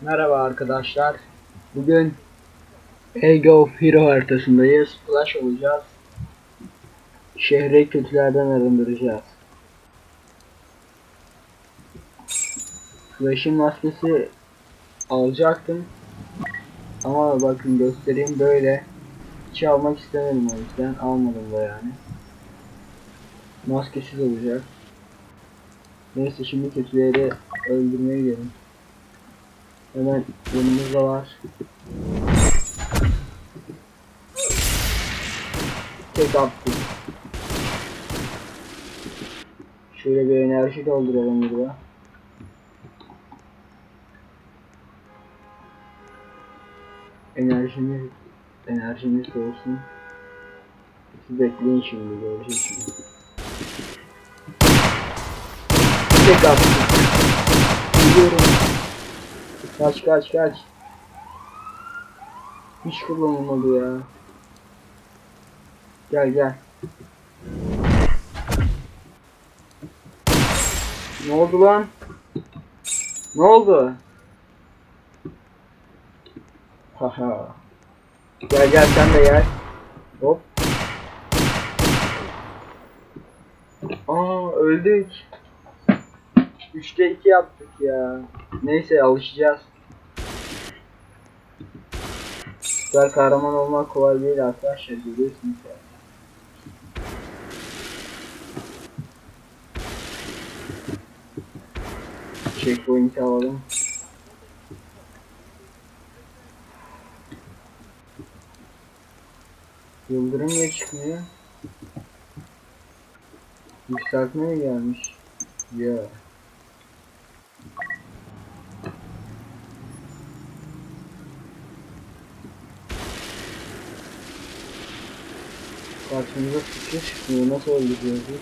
Merhaba arkadaşlar. Bugün Age of Hero haritasındayız. Flash olacağız. Şehri kötülerden arındıracağız. Flash'ın maskesi alacaktım. Ama bakın göstereyim böyle. Hiç almak istemedim o yüzden. Almadım da yani. Maskesiz olacak. Neyse şimdi kötüleri öldürmeye gidelim. Hemen yanımızda var. Tek attık. Şöyle bir enerji dolduralım burada. Enerjimiz enerjimiz olsun. Siz bekleyin şimdi göreceksiniz. Tek attık. Gidiyorum. Kaç kaç kaç. Hiç kullanılmadı ya. Gel gel. Ne oldu lan? Ne oldu? Haha. Gel gel sen de gel. Hop. Aa öldük. 3'te 2 yaptık ya. Neyse alışacağız. Süper kahraman olmak kolay değil arkadaşlar görüyorsunuz ya. Checkpoint'i alalım. Yıldırım niye çıkmıyor? Yükseltme mi gelmiş? Ya. Karşımıza fikir çıkmıyor. Nasıl öldürüyoruz biz?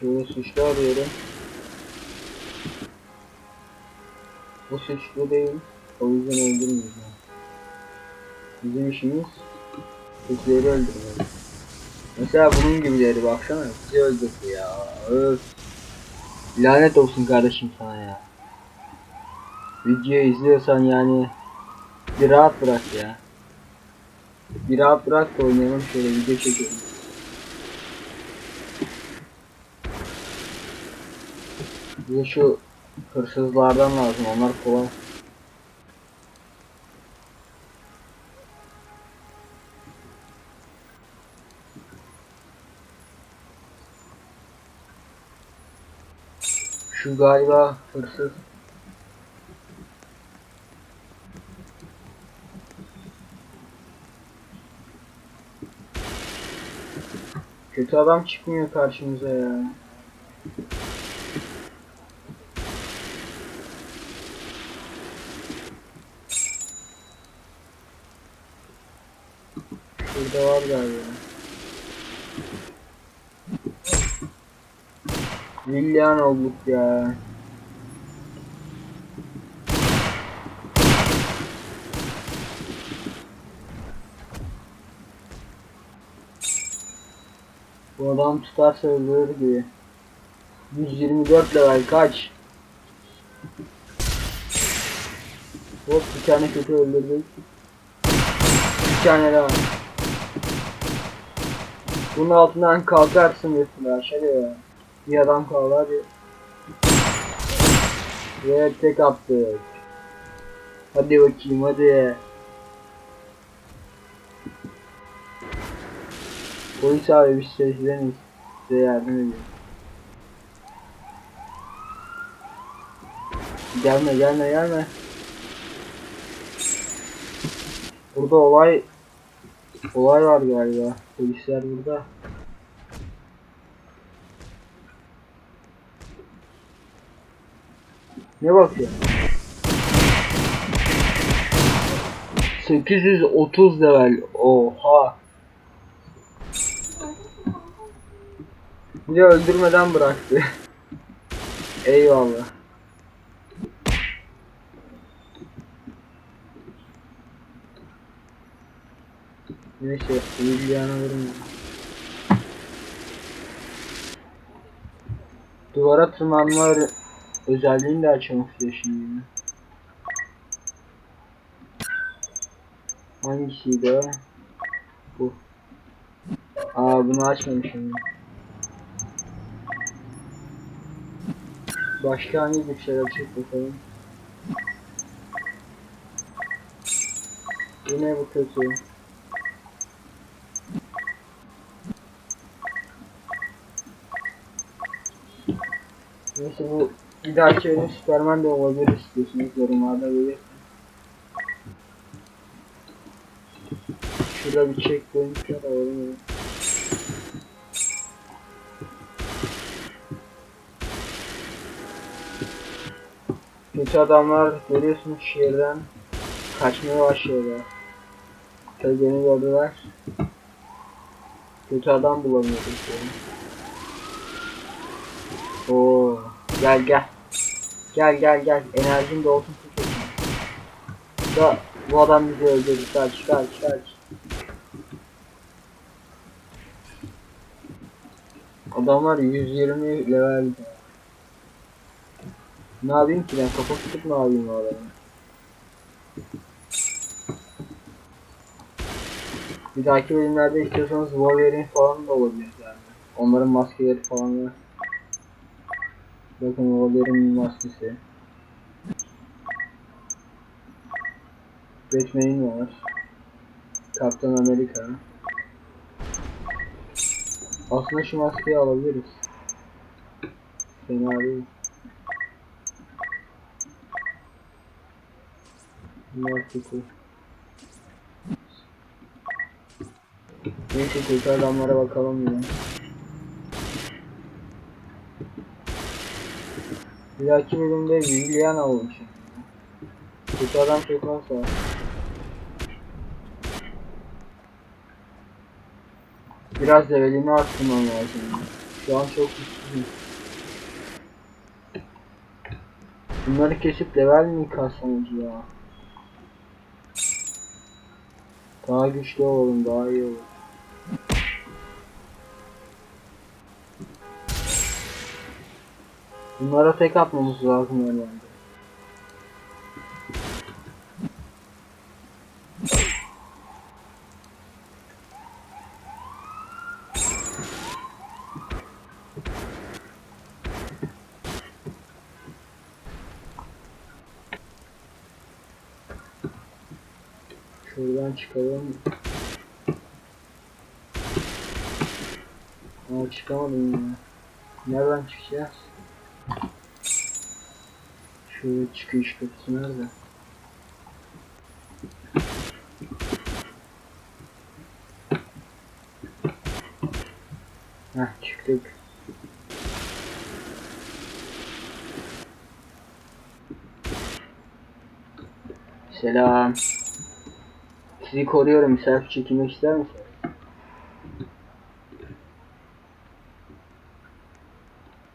Şöyle suçlu arıyorum. Bu suçlu değil. O yüzden öldürmeyeceğim. Bizim işimiz kötüleri öldürmek. Mesela bunun gibileri baksana bizi öldürdü ya. Öf. Lanet olsun kardeşim sana ya. Videoyu izliyorsan yani bir rahat bırak ya. Bir rahat bırak da oynayalım şöyle video çekelim. Bize şu hırsızlardan lazım onlar kolay. Şu galiba hırsız. Kötü adam çıkmıyor karşımıza ya. Şurada var galiba. Villan olduk ya. Bu adam tutarsa öldürür gibi. 124 level kaç? Hop bir tane kötü öldürdük. Bir tane daha. Bunun altından kalkarsın mesela şöyle ya. Bir adam kaldı hadi. Ve tek attık. Hadi bakayım hadi. Polis abi biz seslenin size yardım ediyor. Gelme gelme gelme. Burada olay olay var galiba. Polisler burada. Ne bakıyor? 830 level. Oha. Bir öldürmeden bıraktı. Eyvallah. Neyse, şey Liliana vurma. Duvara tırmanma özelliğini de açmak istiyor şimdi. Hangisiydi o? Bu. Aa bunu açmamışım. Başka hangi güçler açık bakalım. Yine bu kötü. Neyse bu bir dahaki oyun Superman de olabilir istiyorsunuz yorumlarda belirtin. Şurada bir checkpoint var alalım. Kötü adamlar görüyorsunuz şehirden kaçmaya başlıyorlar. Tabii beni gördüler. Kötü adam bulamıyorduk. Oo, gel gel. Gel gel gel. Enerjin dolsun tutun. Da bu adam bizi öldürdü. Kaç kaç kaç. Adamlar 120 level. Ne yapayım ki ben kafa tutup ne yapayım o adamı? Bir dahaki bölümlerde istiyorsanız Wolverine falan da olabilir yani. Onların maskeleri falan var. Bakın Wolverine'in maskesi. Batman'in var. Kaptan Amerika. Aslında şu maskeyi alabiliriz. Fena değil. Maskesi. Neyse kötü adamlara bakalım ya. Bir dahaki bölümde Liliana olmuş. Kötü adam çok varsa. Biraz levelimi arttırmam lazım. Şu an çok güçlüyüm. Bunları kesip level mi kassanız ya? Daha güçlü olalım, daha iyi olur. Bunlara tek atmamız lazım herhalde. Şuradan çıkalım. Aa çıkamadım ya. Nereden çıkacağız? Şöyle çıkış kapısı nerede? Heh çıktık. Selam. Sizi koruyorum. Selfie çekilmek ister misiniz?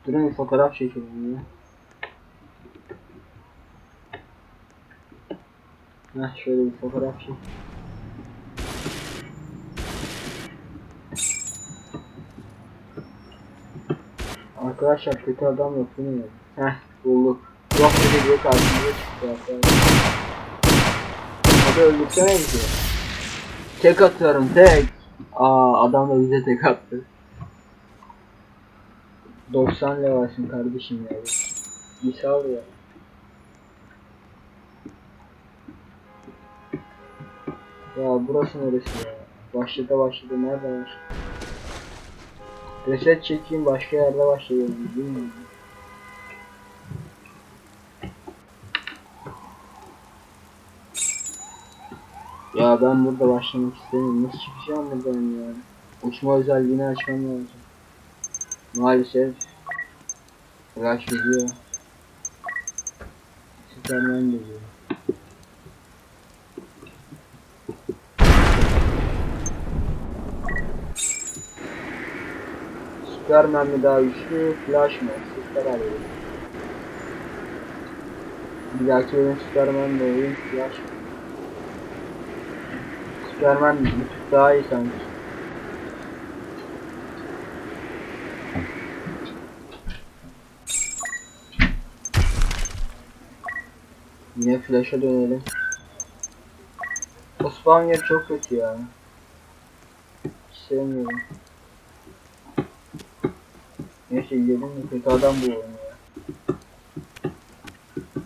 Durun fotoğraf çekelim ya. Heh şöyle bir fotoğraf çek. Arkadaşlar kötü adam yok değil mi? Heh bulduk. Yok dedi diye karşımıza çıktı arkadaşlar. Hadi öldürsene bizi. Tek atıyorum tek. Aa adam da bize tek attı. 90 levelsin kardeşim ya. Bir sal ya. Ya burası neresi ya? Başladı başladı nerede var? Reset çekeyim başka yerde başlayalım değil mi? Ya ben burada başlamak istemiyorum. Nasıl çıkacağım buradan ya? Uçma özelliğini açmam lazım. Maalesef Rush gidiyor. Superman geliyor. Superman mi daha güçlü, Flash mı? Karar verin. Bir dahaki oyun Superman de oyun Flash mı? vermen bir tık daha iyi sanki. Yine flash'a dönelim. O spawn yeri çok kötü ya. Hiç Neyse yiyelim mi? Kötü adam bu oyun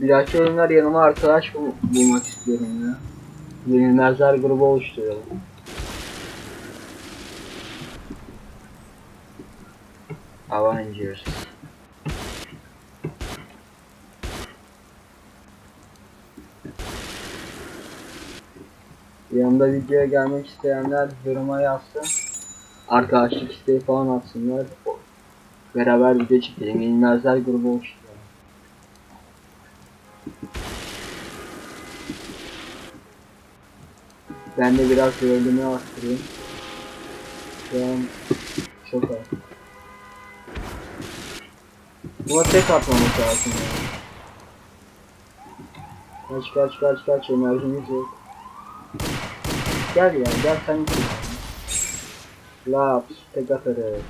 ya. Bir oyunlar yanıma arkadaş bul bulmak istiyorum ya. Yenilmezler grubu oluşturalım. Avengers. Yanımda videoya gelmek isteyenler yoruma yazsın. Arkadaşlık isteği falan atsınlar. Beraber video çekelim. Yenilmezler grubu oluşturalım. Ben de biraz bölümü arttırayım. Şu an çok az. Buna tek atmamak lazım ya. Kaç kaç kaç kaç enerjimiz yok. Gel ya gel sen git. Laps tek atarız.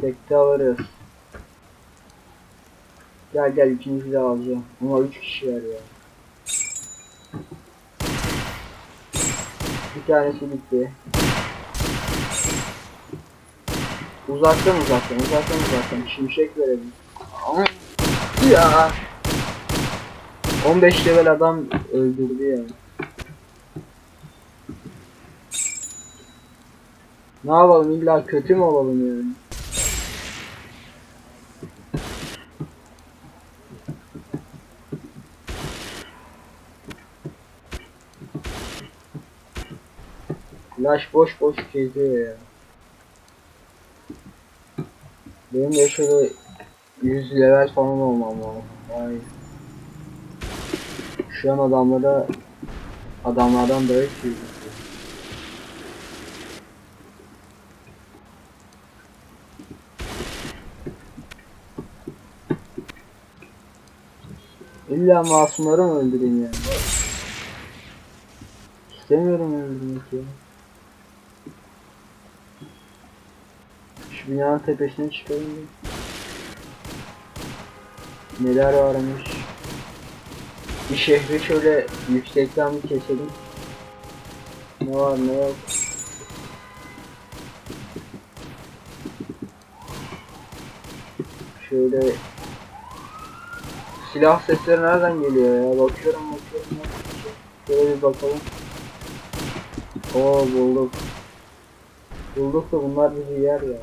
Tekte alırız. Gel gel ikimizi de alacağım. Ama üç kişi var ya. Bir tanesi bitti. Uzaktan uzaktan uzaktan uzaktan şimşek verelim. Ya 15 level adam öldürdü ya. Ne yapalım illa kötü mü olalım yani? Flash boş boş geziyor ya. Benim de şöyle 100 level falan olmam lazım. Vay. Şu an adamlara adamlardan dayak yiyorum. İlla masumları mı öldüreyim yani? İstemiyorum öldürmek ya. Şu binanın tepesine çıkalım. Neler varmış. Bir şehri şöyle yüksekten bir keselim. Ne var ne yok. Şöyle Silah sesleri nereden geliyor ya? Bakıyorum bakıyorum. Şöyle bir bakalım. Oo bulduk. Bulduk da bunlar bizi yer ya.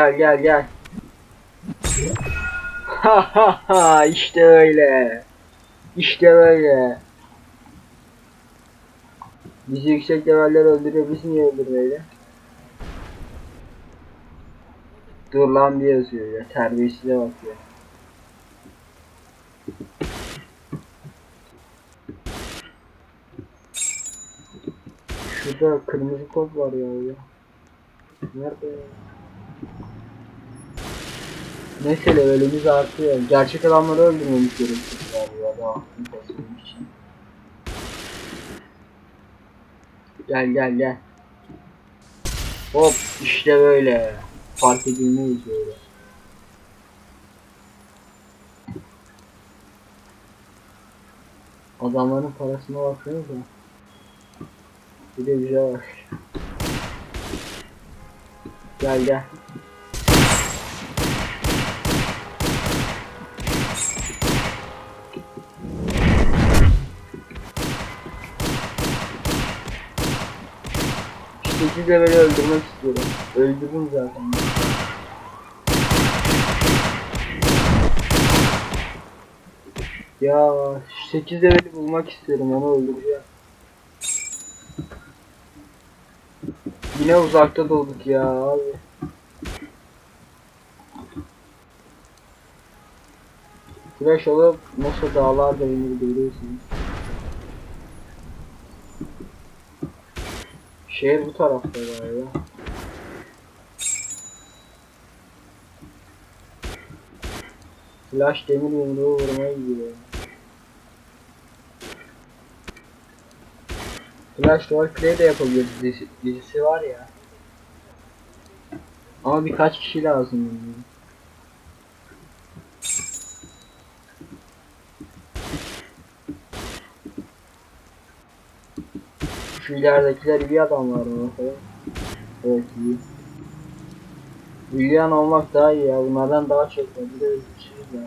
Gel gel gel. Ha ha ha işte öyle. İşte böyle. Bizi yüksek leveller öldürüyor. Biz niye öldürmeyelim? Dur lan bir yazıyor ya. Terbiyesize bak ya. Şurada kırmızı kod var ya. ya. Nerede ya? Neyse levelimiz artıyor. Gerçek adamları öldürmemiz gerekiyor galiba daha aklım için. Gel gel gel. Hop işte böyle. Fark edilmeyiz böyle. Adamların parasına bakıyoruz da. Bir de bize var. Gel gel. Sekiz de beni öldürmek istiyorum. Öldürdüm zaten. Ya 8 leveli bulmak istiyorum onu öldüreceğim. Yine uzakta dolduk ya abi. Flash alıp nasıl dağlarda beni görüyorsunuz. Şehir bu tarafta galiba. Flash demir yumruğu vurmaya gidiyor. Flash roleplay de yapabilir dizisi, dizisi var ya. Ama birkaç kişi lazım. bunun. Şu ileridekiler iyi adamlar mı? Evet iyi. Büyüyen olmak daha iyi ya. Bunlardan daha çok var. Bir de üzülsüz ya.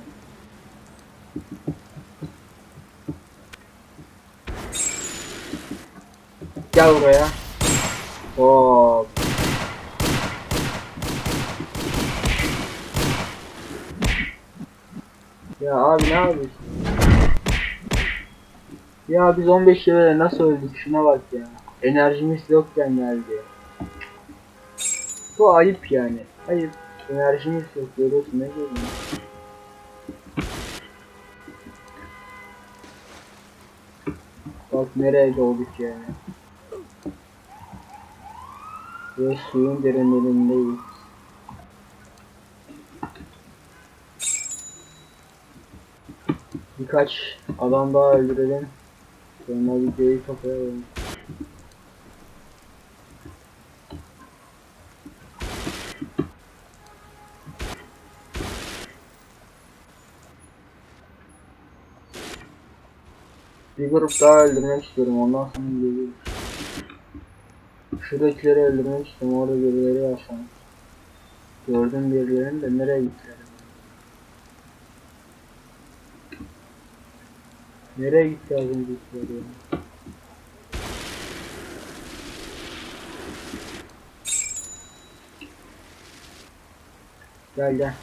Gel buraya. Hop. Ya abi ne yapıyorsun? Ya biz 15 liraya nasıl öldük şuna bak ya. Enerjimiz yokken geldi. Bu ayıp yani. Ayıp. Enerjimiz yok görüyorsun ne diyorum. Bak nereye doğduk yani. Ve suyun derinlerindeyiz. Birkaç adam daha öldürelim. Sonra videoyu kapayalım. Bir grup daha öldürmek istiyorum ondan sonra geliyoruz. Şuradakileri öldürmek istiyorum orada birileri yaşamış. Gördüm birilerini de nereye gittiler? Nereye gitti az öncekiler ya? Gel gel.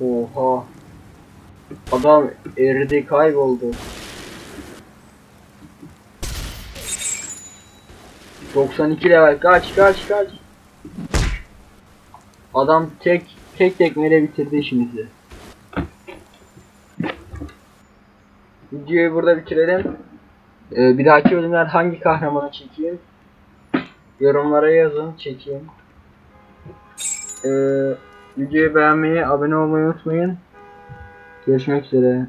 Oha. Adam eridi kayboldu. ...92 level kaç kaç kaç. Adam tek tek tekmeyle bitirdi işimizi. Videoyu burada bitirelim. Ee, bir dahaki bölümler hangi kahramanı çekeyim? Yorumlara yazın çekeyim. Ee, videoyu beğenmeyi, abone olmayı unutmayın. Görüşmek üzere.